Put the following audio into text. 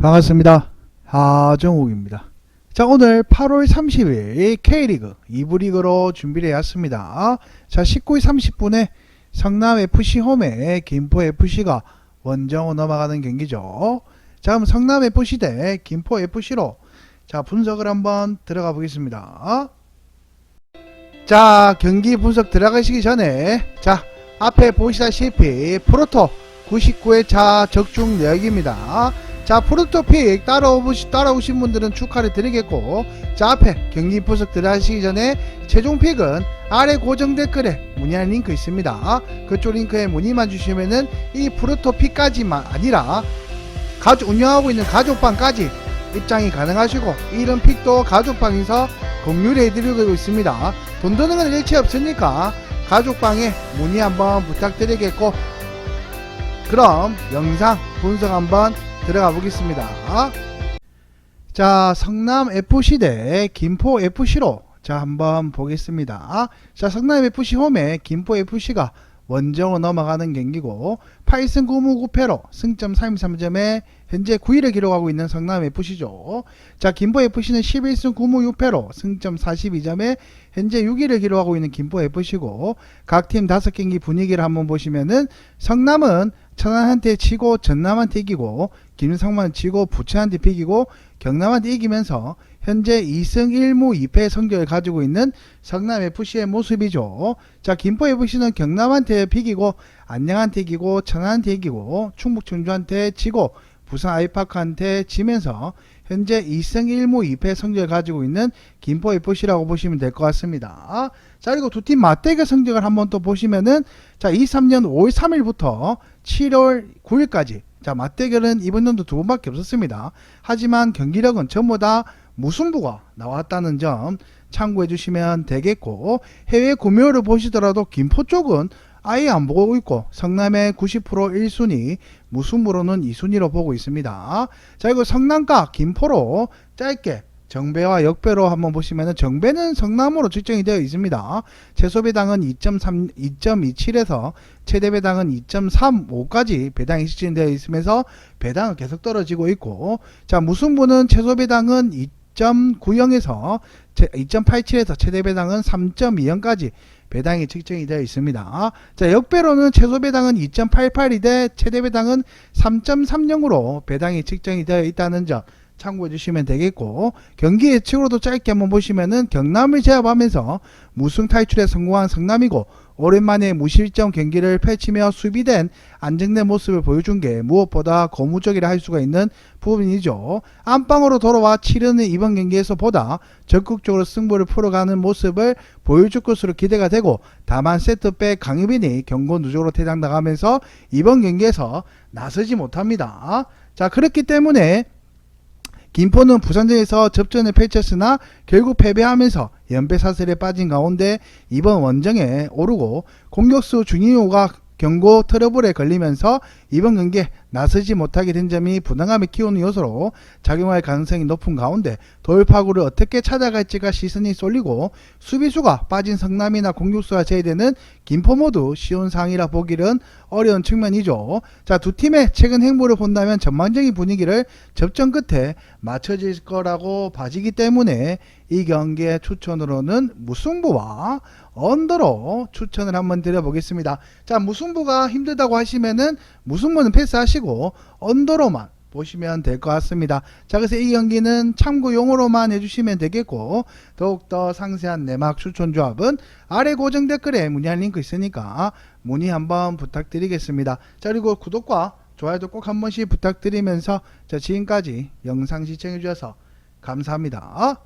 반갑습니다. 하정욱입니다. 자, 오늘 8월 30일 K리그 2부 리그로 준비를 해왔습니다. 자, 19시 30분에 성남 FC 홈에 김포 FC가 원정으로 넘어가는 경기죠. 자, 그럼 성남 FC 대 김포 FC로 자, 분석을 한번 들어가 보겠습니다. 자, 경기 분석 들어가시기 전에 자, 앞에 보시다시피 프로토 99회 차 적중 내역입니다. 자, 프로토픽 따라오시, 따라오신 분들은 축하를 드리겠고, 자, 앞에 경기 분석 들어가시기 전에 최종 픽은 아래 고정 댓글에 문의하는 링크 있습니다. 그쪽 링크에 문의만 주시면은 이 프로토픽까지만 아니라 가족, 운영하고 있는 가족방까지 입장이 가능하시고, 이런 픽도 가족방에서 공유를 해드리고 있습니다. 돈 드는 건 일체 없으니까 가족방에 문의 한번 부탁드리겠고, 그럼 영상 분석 한번 들어가 보겠습니다. 자, 성남 FC 대 김포 FC로 자, 한번 보겠습니다. 자, 성남 FC 홈에 김포 FC가 원정으로 넘어가는 경기고 8승 9무 9패로 승점 33점에 현재 9위를 기록하고 있는 성남 FC죠. 자, 김포 FC는 11승 9무 6패로 승점 42점에 현재 6위를 기록하고 있는 김포 FC고 각 팀 5경기 분위기를 한번 보시면은 성남은 천안한테 치고 전남한테 이기고 김성만 치고 부천한테 비기고 경남한테 이기면서 현재 2승 1무 2패 성적을 가지고 있는 성남 FC의 모습이죠. 자, 김포 FC는 경남한테 비기고 안양한테 이기고 천안한테 이기고 충북 청주한테 지고 부산 아이파크한테 지면서 현재 2승 1무 2패 성적을 가지고 있는 김포 FC라고 보시면 될 것 같습니다. 자, 그리고 두 팀 맞대결 성적을 한번 또 보시면은 자, 23년 5월 3일부터 7월 9일까지 자, 맞대결은 이번 연도 두 번밖에 없었습니다. 하지만 경기력은 전부 다 무승부가 나왔다는 점 참고해 주시면 되겠고 해외 구매율을 보시더라도 김포 쪽은 아예 안 보고 있고 성남의 90% 1순위 무승부로는 2순위로 보고 있습니다. 자 이거 성남과 김포로 짧게 정배와 역배로 한번 보시면은 정배는 성남으로 측정이 되어 있습니다. 최소 배당은 2.3, 2.27에서 최대 배당은 2.35까지 배당이 시진되어 있으면서 배당은 계속 떨어지고 있고 자 무승부는 최소 배당은 2.90에서 2.87에서 최대 배당은 3.20까지 배당이 측정이 되어 있습니다. 자, 역배로는 최소 배당은 2.88이되 최대 배당은 3.30으로 배당이 측정이 되어 있다는 점 참고해 주시면 되겠고 경기 예측으로도 짧게 한번 보시면은 경남을 제압하면서 무승 탈출에 성공한 성남이고 오랜만에 무실점 경기를 펼치며 수비된 안정된 모습을 보여준 게 무엇보다 고무적이라 할 수가 있는 부분이죠. 안방으로 돌아와 치르는 이번 경기에서 보다 적극적으로 승부를 풀어가는 모습을 보여줄 것으로 기대가 되고 다만 세트백 강유빈이 경고 누적으로 퇴장당하면서 이번 경기에서 나서지 못합니다. 자 그렇기 때문에 김포는 부산전에서 접전을 펼쳤으나 결국 패배하면서 연패 사슬에 빠진 가운데 이번 원정에 오르고 공격수 주니오가 경고 트러블에 걸리면서 이번 경기에 나서지 못하게 된 점이 부담감을 키우는 요소로 작용할 가능성이 높은 가운데 돌파구를 어떻게 찾아갈지가 시선이 쏠리고 수비수가 빠진 성남이나 공격수가 제외되는 김포 모두 쉬운 상이라 보기는 어려운 측면이죠. 자, 두 팀의 최근 행보를 본다면 전반적인 분위기를 접전 끝에 맞춰질 거라고 봐지기 때문에 이 경기의 추천으로는 무승부와 언더로 추천을 한번 드려보겠습니다. 자, 무승부가 힘들다고 하시면은 무승부는 패스하시고 언더로만 보시면 될 것 같습니다. 자, 그래서 이 경기는 참고용으로만 해주시면 되겠고 더욱더 상세한 내막 추천 조합은 아래 고정 댓글에 문의할 링크 있으니까 문의 한번 부탁드리겠습니다. 자, 그리고 구독과 좋아요도 꼭 한 번씩 부탁드리면서 자, 지금까지 영상 시청해 주셔서 감사합니다.